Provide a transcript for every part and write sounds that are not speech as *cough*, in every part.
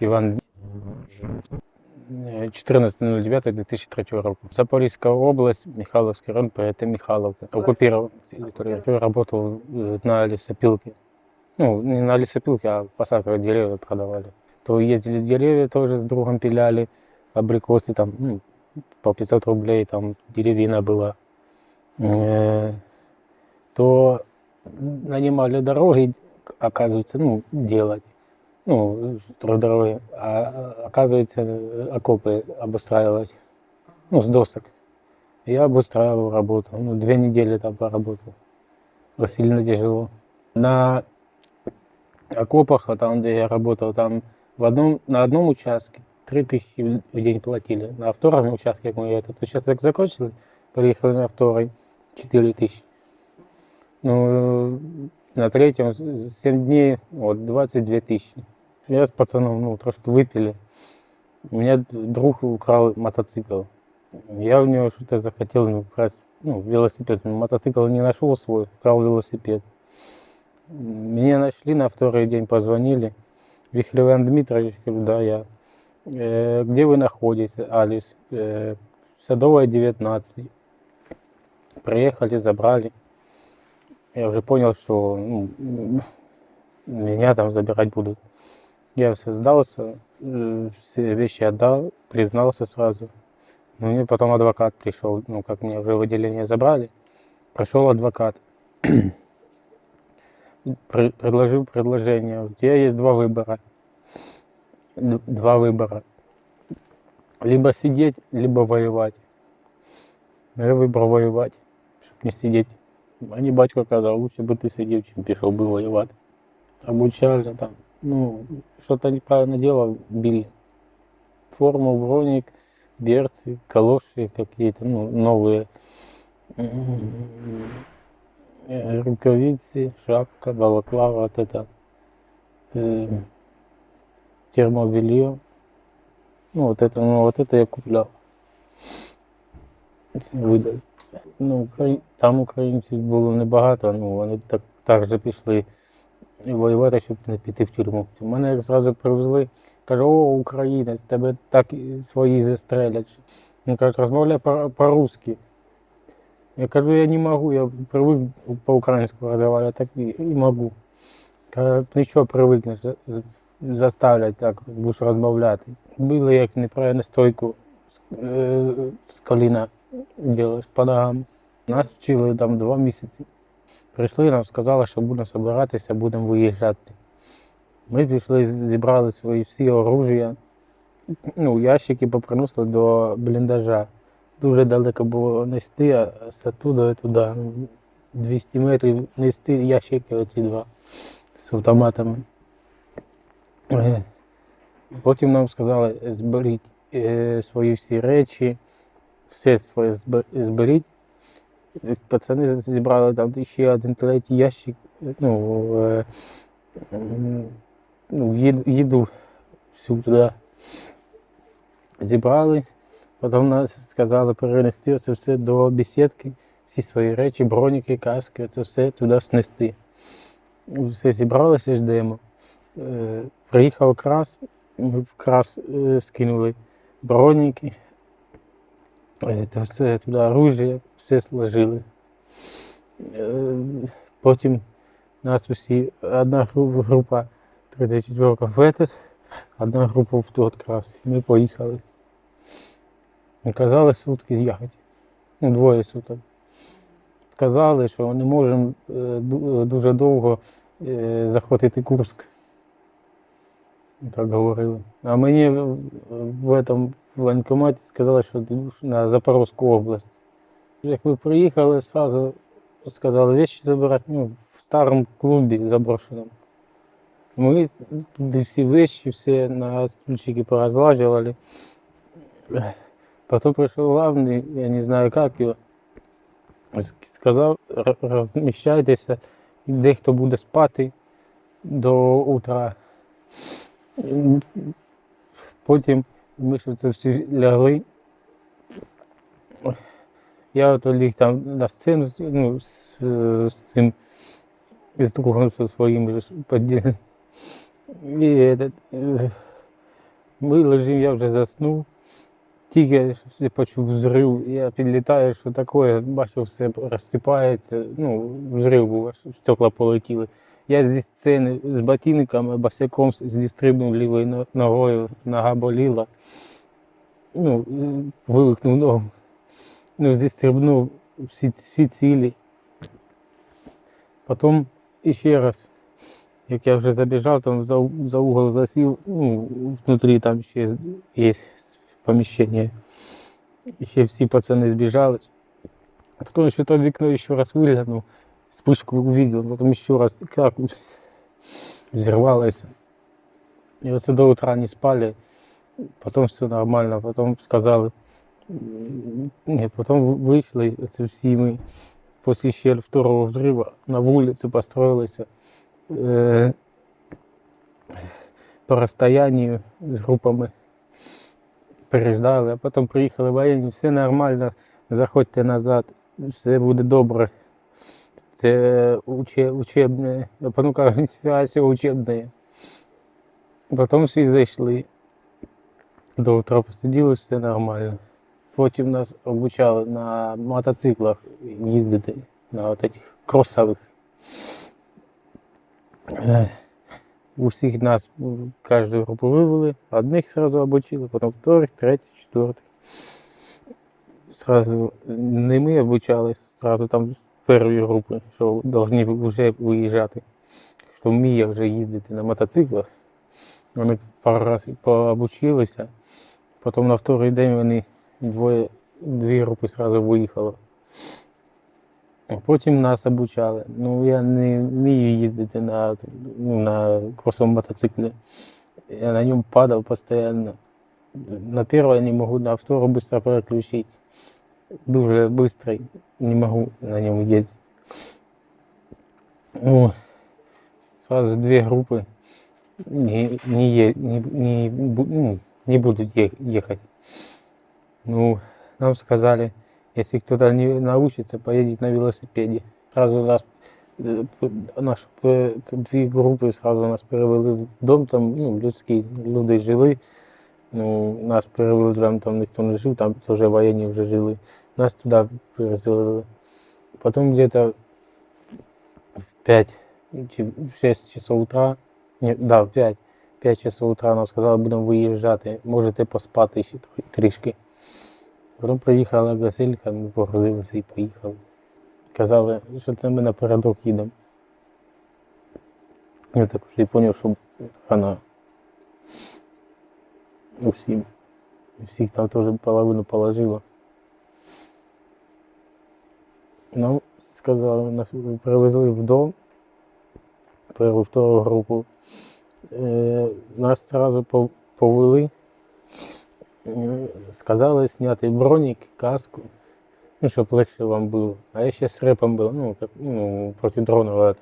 Іван е, 14.09.2003 року. Запорізька область, Михайловский район, ПТ Михайловка. Оккупировал территорию. Работал э, на лесопилке. Ну, не на лесопилке, а посадка деревьев продавали. То ездили деревья тоже с другом пиляли, абрикосы там, ну, по 500 рублей, там деревина была. Э, То нанимали дороги, оказывается, ну, делать. Ну, дороги, а оказывается, окопы обустраивать. Ну, с досок. Я обустраивал, работал. Ну, две недели там поработал. Было Сильно тяжело. На окопах, там, где я работал, там в одном, на одном участке 3000 в день платили. На втором участке, как мы этот участок закончили, приехали на второй 4000. Ну, на третьем 7 дней, вот, 22 тысячи. Я с пацаном, ну, трошки выпили. У меня друг украл мотоцикл. Я у него что-то захотел ну, украсть, ну, велосипед. Мотоцикл не нашел свой, украл велосипед. Меня нашли на второй день, позвонили. Вихрь Иван Дмитрович, говорю, да, я. «Э, где вы находитесь, Алис? «Э, Садовая, 19. Приехали, забрали. Я уже понял, что ну, меня там забирать будут. Я все сдался, э, все вещи отдал, признался сразу. Ну, мне потом адвокат пришел, ну, как меня уже в отделение забрали. Пришел адвокат. *clears throat* Пр- предложил предложение. У тебя есть два выбора. Два выбора. Либо сидеть, либо воевать. Я выбрал воевать, чтобы не сидеть. Мені батько казав, лучше би ти сидів, чим пішов би воювати. Обучали там. Ну, что-то неправильно делал, били. Форму, броник, берцы, калоши какие-то, ну, новые. М, э, Рукавицы, шапка, балаклава, вот это. э, термобелье. Ну, вот это, ну, вот это я куплял. Всі видали. Ну, там українців було небагато, ну вони так, так же пішли воювати, щоб не піти в тюрму. Мене як зразу привезли, кажу, о, українець, тебе так свої застрелять. Він каже, розмовляй по- по-русски. Я кажу, я не можу, я привик по-українську розмовляти, так і, і можу. Каже, нічого привикнеш, за- за- заставлять так, будеш розмовляти. Били як неправильно стойку з, е, з коліна ногам. Нас вчили там два місяці. Прийшли, нам сказали, що будемо збиратися, будемо виїжджати. Ми пішли, зібрали свої всі оружия. Ну, ящики поприносили до бліндажа. Дуже далеко було нести, а з туди туди. Ну, 200 метрів нести ящики оці два з автоматами. Е, Потім нам сказали, зберіть е, свої всі речі, все своє зберіть. Пацани зібрали там ще один третій ящик. Ну, е, ну їд- їду всю туди. Зібрали. Потім нас сказали перенести це все до бесідки, всі свої речі, броніки, каски, це все туди снести. Все зібралося, ждемо. Е, Приїхав крас, ми крас е, скинули броніки, це все туди оружие, все сложили. Е, Потім нас усі, одна гру- група 34 в этот, одна група в тот крас. Ми поїхали. Казали сутки їхати. Ну, двоє суток. Сказали, що не можемо е, дуже довго е, захватити Курск. Так говорили. А мені в- в воєнкоматі сказали, що на Запорозьку область. Як ми приїхали, сразу сказали вещи забирати ну, в старому клубі заброшеному. Ми туди всі вещи, всі на стульчики поразлаживали. Потім прийшов главний, я не знаю як його, сказав, розміщайтеся, дехто буде спати до утра. Потім ми ж це всі лягли. Я от ліг там на сцену ну, з, з цим з другом своїм же І этот, е, Ми лежимо, я вже заснув. Тільки я почув взрив, я підлітаю, що таке, бачив, все розсипається. Ну, взрив був, стекла полетіли. Я зі сцени з ботинками, босиком зістрибнув лівою ногою, нога боліла. Ну, вивихнув ногу. Ну, зістрибнув всі, всі цілі. Потім іще раз, як я вже забіжав, там за, за угол засів, ну, внутрі там ще є поміщення. Ще всі пацани збіжались. Потім еще то вікно ще раз виглянув, вспышку увидел, потім ще раз как взорвалось. І оце до утра не спали, потім все нормально, потім сказали. м, Ні, потім вийшли це всі ми второго взриву на вулицю построилися. Е, по розстоянню з групами переждали, а потім приїхали воєнні, все нормально, заходьте назад, все буде добре. Це уче, учебне, а потім кажуть, ніфіга. Потім всі зайшли. До утра посиділи, все нормально. Потім нас обучали на мотоциклах їздити, на от этих кросових. Е, Усіх нас, кожну групу вивели, одних сразу обучили, потім вторих, третіх, четвертих. Сразу не ми обучались, сразу там першої групи, що повинні вже виїжджати. Хто вміє вже їздити на мотоциклах. Вони пару разів пообучилися, потім на вторий день вони двоє, дві групи сразу виїхали. А Потім нас обучали. Ну, я не вмію їздити на, ну, на кросовому мотоциклі. Я на ньому падав постійно. На перший я не можу, на второй быстро переключить. Дуже быстрый, не могу на нем ездить. Ну, сразу две группы не, не, не, не, не будут ехать. Ну, нам сказали, если кто-то не научится, поедет на велосипеде. Сразу нас, наши дві групи сразу нас перевели в дом, там ну, людський, люди жили. Ну, нас перевели там, там ніхто не жив, там теж воєнні вже жили. Нас туди переселили. Потім где-то в 5 чи в 6 часов утра, ні, да, в 5, 5 часов утра нам сказали, будемо виїжджати, можете поспати ще трішки. Потім приїхала Василька, ми погрузилися і поїхали. Казали, що це ми напередок їдемо. Я так вже і зрозумів, що хана усім. Всіх там теж половину положило. Ну, сказали, нас привезли в дом, перву, втору групу. Е, нас одразу повели. Сказали зняти бронік, каску, ну, щоб легше вам було. А я ще з репом був, ну, так, ну протидронове.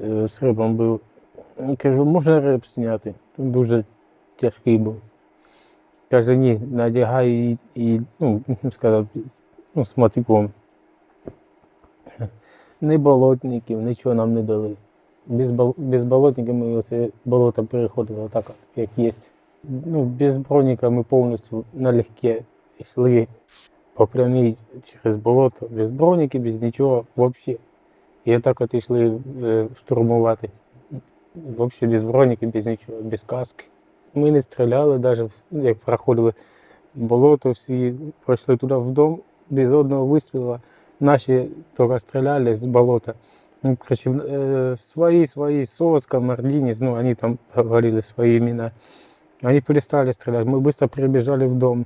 Е, З репом був. Кажу, можна реп зняти? Він дуже тяжкий був. Каже, ні, надягай і, і ну, *laughs* сказав, ну, з мотиком. Ні болотників, нічого нам не дали. Без, бол- без болотників ми оце болото переходили так, як є. Ну, без броніка ми повністю налегке йшли по прямій через болото, без броніки, без нічого взагалі. І отак от йшли е, штурмувати. Взагалі без броніки, без нічого, без каски. Ми не стріляли, навіть як проходили болото, всі пройшли туди в дом без одного вистрілу. Наші тільки стріляли з болота. Ну, короче, э, свои, свои, Соцка, Марлинец, ну, они там говорили свои имена. Они перестали стрелять, мы быстро прибежали в дом.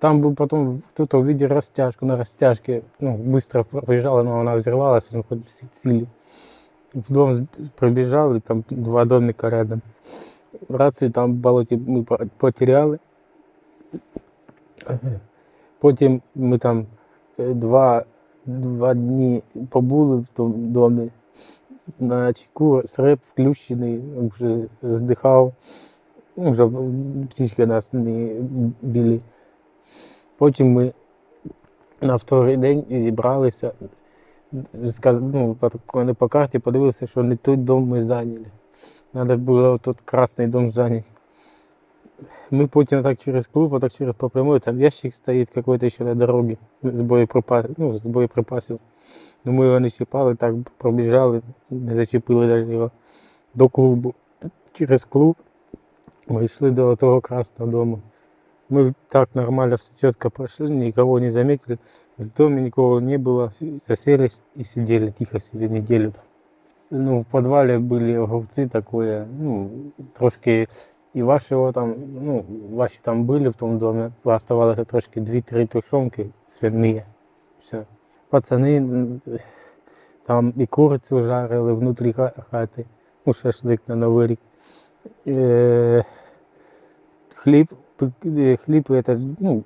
Там был потом кто-то увидел растяжку, на растяжке, ну, быстро пробежала, но она взорвалась, ну, хоть все цели. В дом с- прибежал, и там два домика рядом. Рацию там в болоте мы по- потеряли. Потім ми там е, два, два дні побули в тому домі. На чеку среп включений, вже здихав. Ну, вже птички нас не били. Потім ми на вторий день зібралися. Ну, по карті подивилися, що не той дом ми зайняли. Треба було тут красний дом зайняти. Мы потім так через клуб, а так через по прямой, там ящик стоїть какой-то еще на дороге з боєприпас, ну, з боєприпасів. Ну, ми його не чіпали, так пробіжали, не зачепили навіть його до клубу. Через клуб ми йшли до того красного дому. Мы так нормально все четко прошли, никого не заметили. В доме никого не было, заселись и сидели тихо себе неделю там. Ну, в подвале были огурцы такое, ну, трошки і вашого там, ну, ваші там були в тому домі, оставалося трошки 2-3 тушонки свині. Все. Пацани м, там і курицю жарили внутрі ха- хати, ну, шашлик на Новий рік. Е, хліб, пек- е, хліб, это, ну,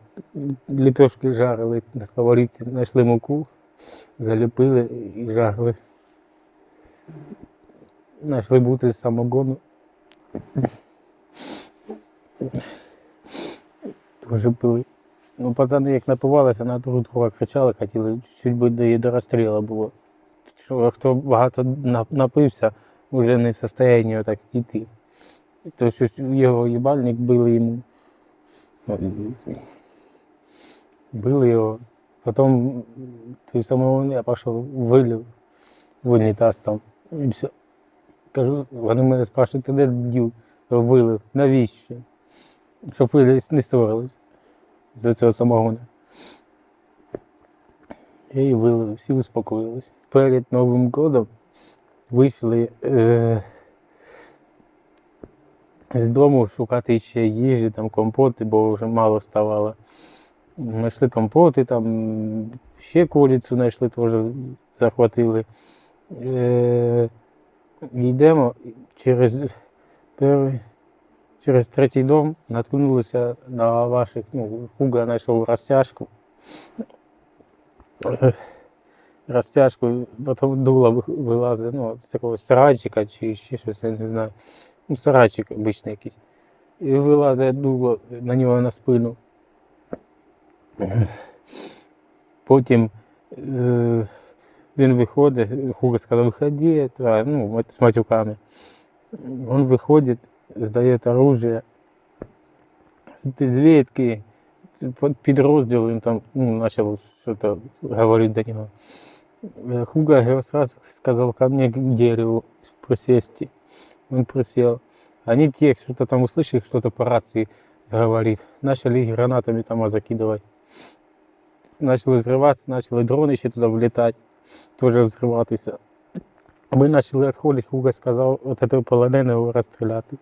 ліпешки жарили на сковорідці, знайшли муку, заліпили і жарили. Знайшли бутиль самогону. Дуже пили. Ну, пацани як напивалися, на друг друга кричали, хотіли, чуть би до, до розстрілу було. Що хто багато напився, вже не в состоянні так дійти. То що його їбальник били йому. Ну, Били його. Потім той самого я пішов, вилив в унітаз там. І все. Кажу, вони мене спрашують, де дів вилив? Навіщо? Щоб ви не ссорились з цього самогону. Я її вилив, всі успокоїлись. Перед Новим годом вийшли е, з дому шукати ще їжі, там компоти, бо вже мало ставало. Знайшли компоти, там ще курицю знайшли, теж захватили. Е, йдемо через перший, через третій дом, наткнулися на ваших, ну, Хуга знайшов розтяжку. Е, Розтяжку, потім дуло вилазить, ну, з якогось сарайчика чи ще щось, я не знаю. Ну, сарайчик обичний якийсь. І вилазить дуло на нього на спину. Потім е, він виходить, Хуга сказав, виходи, та, ну, от з матюками. Он выходит, сдает оружие. Ты звідки? Под підрозділ він там ну, начал что-то говорить до него. Э, Хуга говорю, сразу сказал ко мне к дереву присесть. Он присел. Они те что-то там услышали, что-то по рации говорит. Начали гранатами там закидывать. Начали взрываться, начали дроны еще туда влетать, Тоже взрываться. Ми почали відходити, Хуга сказав, от цього полоненого розстріляти.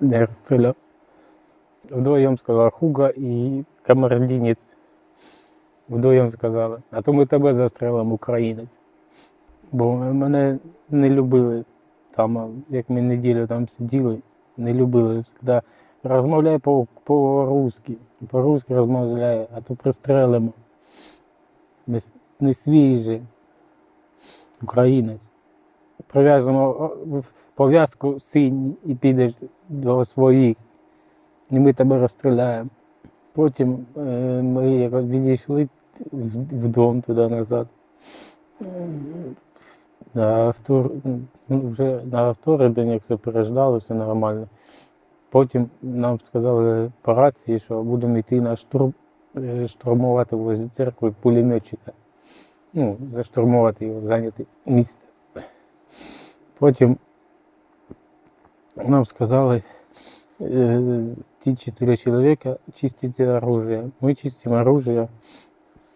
Не розстріляв. Вдвоєм сказав Хуга і камердінець. Вдвоєм сказали, а то ми тебе застрелимо, українець. Бо мене не любили там, як ми неділю там сиділи, не любили. Завжди розмовляй по- по-русски, по-русски розмовляй, а то пристрелимо. Не, свіжий українець прив'язуємо пов'язку синь і підеш до своїх, і ми тебе розстріляємо. Потім е, ми відійшли в, туди назад. На втор... ну, вже на день, як все переждали, все нормально. Потім нам сказали по рації, що будемо йти на штурм, е, штурмувати возле церкви пулеметчика. Ну, заштурмувати його, зайняти місце. Потім нам сказали, е, ті чотири чоловіка чистити оружие. Ми чистимо оружие.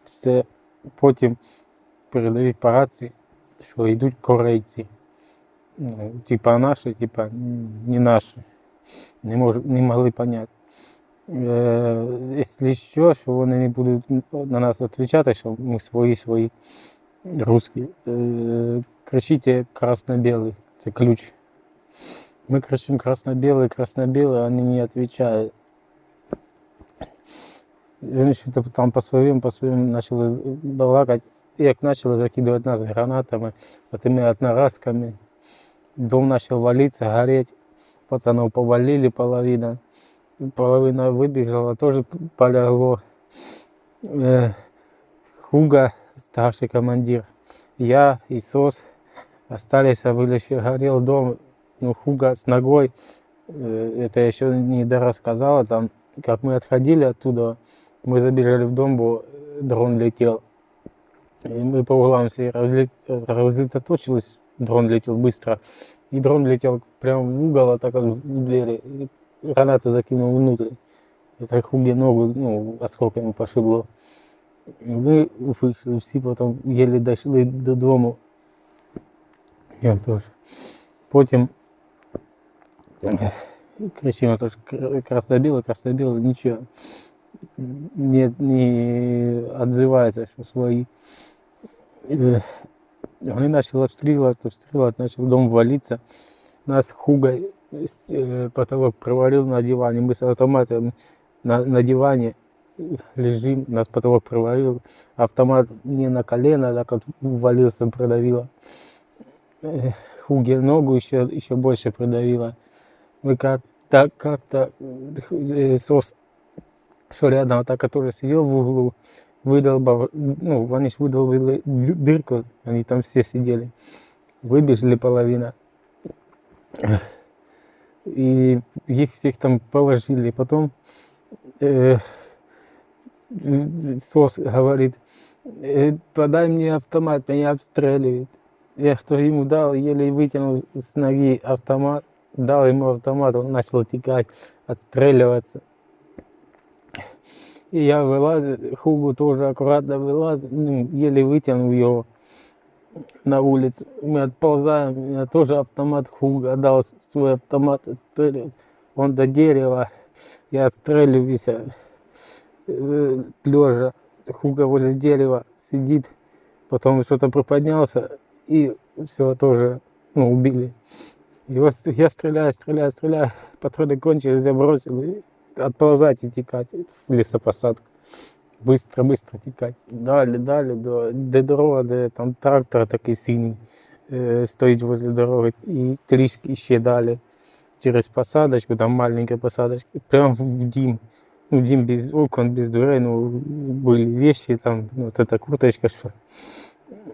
Все. Потім передають по рації, що йдуть корейці. Ну, типа наші, типа не наші. Не, мож, не могли поняти. Е, якщо що, що вони не будуть на нас відповідати, що ми свої свої русські. Е, кричите красно-белый, это ключ. Мы кричим красно-белый, красно-белый, они не отвечают. И Они что-то там по своим, по своим начали балакать. И как начали закидывать нас гранатами, этими одноразками. Дом начал валиться, гореть. Пацанов повалили половина. Половина выбежала, тоже полягло. Э, Хуга, старший командир, я и СОС остались, а были еще горел дом, ну, Хуга с ногой Э, Это я еще не дорассказала, там, как мы отходили оттуда, мы забежали в дом, бо дрон летел. И мы по углам все разлет- разлетоточились, дрон летел быстро. И дрон летел прямо в угол, а так как в двери. И гранату закинул внутрь. Это хуги ногу, ну, осколками пошибло. І Ми вийшли всі потім єлі дійшли додому. Я теж. Потім ех, кричимо теж кр- красно-біле, красно-біле, нічого. Не, не відзивається, що свої. Е, Вони почали обстрілювати, обстрілювати, почав дом валитися. Нас хугой э, потолок привалил на диване. Мы с автоматом на, на диване лежим, нас потолок привалил. Автомат не на колено, так вот ввалился, придавило. Э, Хуге ногу еще, еще больше придавило. Мы как так как-то э, сос, что рядом, так, который сидел в углу, выдолбал, ну, они дыр- дырку, они там все сидели. Выбежали половина. И их всех там положили. Потом э, СОС говорит, «Э, подай мне автомат, меня обстреливают. Я что ему дал, еле вытянул с ноги автомат, дал ему автомат, он начал текать, отстреливаться. И я вылазил, Хугу тоже аккуратно вылазил, ну, еле вытянул его на улицу. Мы отползаем, я тоже автомат Хуга дал с- свой автомат отстреливать. Он до дерева, я отстреливаюсь, э, лежа. Хуга возле дерева сидит, потом что-то приподнялся и все тоже, ну, убили. С- я стреляю, стреляю, стреляю, патроны кончились, я бросил, и отползать и текать в лесопосадку. Быстро, быстро тікати. Далі, далі, до, де дорога, де там трактор такий синій е, стоїть возле дороги, і трішки ще далі через посадочку, там маленька посадочка, прямо в дім. Ну, дім без окон, без дверей, ну, були вещи, там, ну, вот эта курточка, що.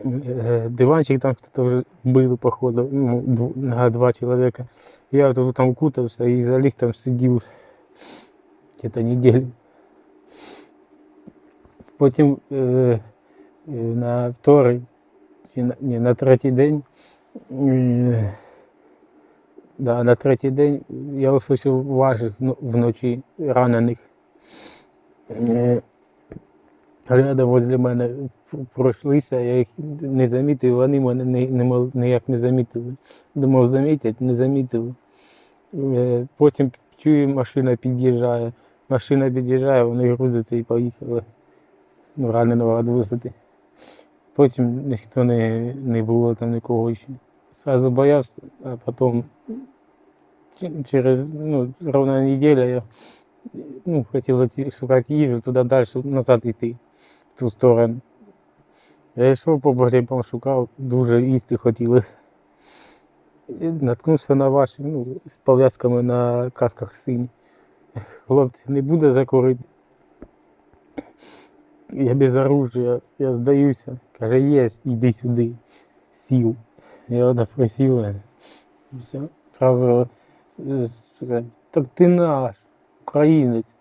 Е, Диванчик там хто-то вже били, походу, ну, дв- на два чоловіка. Я тут там укутався і заліг там сидів где-то неделю. Потім е, е, на вторий, чи на, ні, на третій день, е, да, на третій день я услышав ваших ну, вночі ранених. Е, Рядом возле мене пройшлися, я їх не замітив, вони мене не, не, ніяк не замітили. Думав, замітять, не замітили. Е, Потім чую, машина під'їжджає. Машина під'їжджає, вони грузяться і поїхали ну, раненого відвозити. Потім ніхто не, не було там нікого ще. Сразу боявся, а потім через ну, ровно неділя я ну, хотів шукати їжу, туди далі, назад йти, в ту сторону. Я йшов по погребам, шукав, дуже їсти хотілося. І наткнувся на ваші, ну, з пов'язками на касках сині. Хлопці, не буде закурити. Я без оружия, я здаюся. Каже, є, іди сюди. Сів. Я от присів. Все. Сразу так ти наш, українець.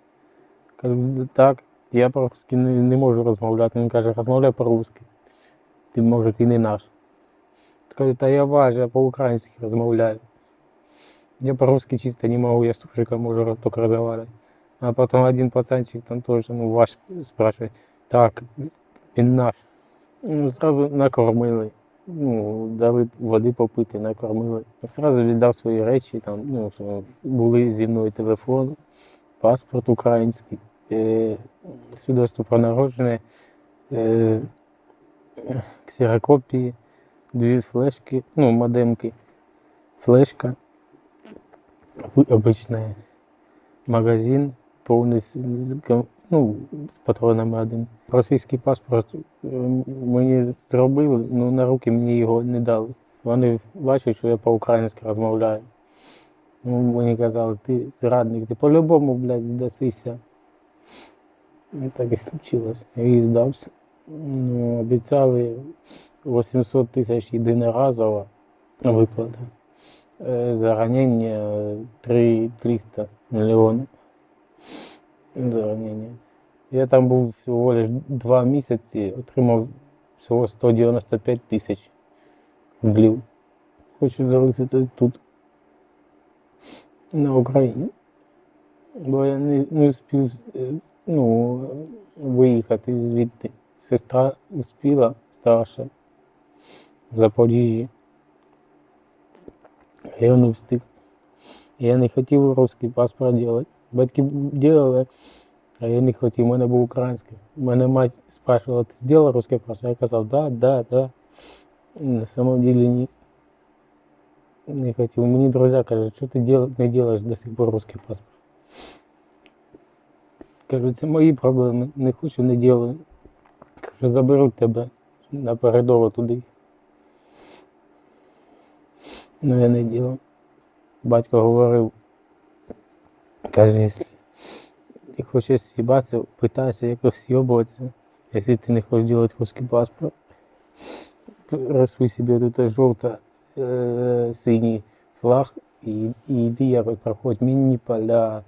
Кажу, «Ну, так, я по-русски не, не можу розмовляти. Він каже, розмовляй по-русски. Ти, може, ти не наш. Кажу, та я ваш, я по-українськи розмовляю. Я по-русски чисто не могу, я с суржиком можу только разговаривать. А потом один пацанчик там тоже, ну, ваш спрашивает, так, він наш. Ну, сразу накормили. Ну, дали води попити, накормили. Сразу віддав свої речі, там, ну, були зі мною телефон, паспорт український, е, свідоцтво про народження, е, ксерокопії, дві флешки, ну, модемки, флешка, обычная, магазин, повний ну, з патронами один. Російський паспорт е, мені зробили, ну на руки мені його не дали. Вони бачать, що я по-українськи розмовляю. Ну, мені казали, ти зрадник, ти по-любому, блядь, здасися. І так і случилось. І здався. Ну, обіцяли 800 тисяч єдиноразово виплата. Е, За ранення 3 300 мільйонів. За ранення. Я там був всього лиш два місяці, отримав всього 195 тисяч рублів. Хочу залишити тут, на Україні. Бо я не, не успів е, ну, виїхати звідти. Сестра успіла старша в Запоріжжі. Я не встиг. Я не хотів русский паспорт робити. Батьки робили, а я не хотів, у мене був український. Мене мать спрашивала, ти зробив русский паспорт? Я казав, да, да, да. На самом деле ні. Не хотів. Мені друзі кажуть, що ти не робиш до сих пор русский паспорт. Кажу, це мої проблеми. Не хочу, не ділаю. Кажу, заберуть тебе на передову туди. Ну я не ділав. Батько говорив, каже, якщо ти хочеш з'їбатися, питайся якось з'їбуватися. Якщо ти не хочеш робити русский паспорт, рисуй собі тут жовто е, синій флаг і, і йди якось проходь мінні поля,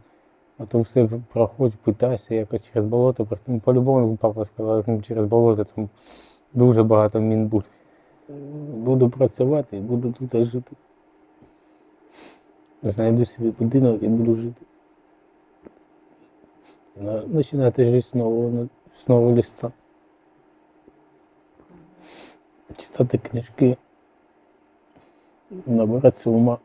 а то все проходь, питайся якось через болото. Ну, По-любому папа сказав, ну, через болото там дуже багато мін буде. Буду працювати і буду тут жити. Знайду собі будинок і буду жити. На- Починати жити нового, ну, нового ліса. Читати книжки, набиратися ума.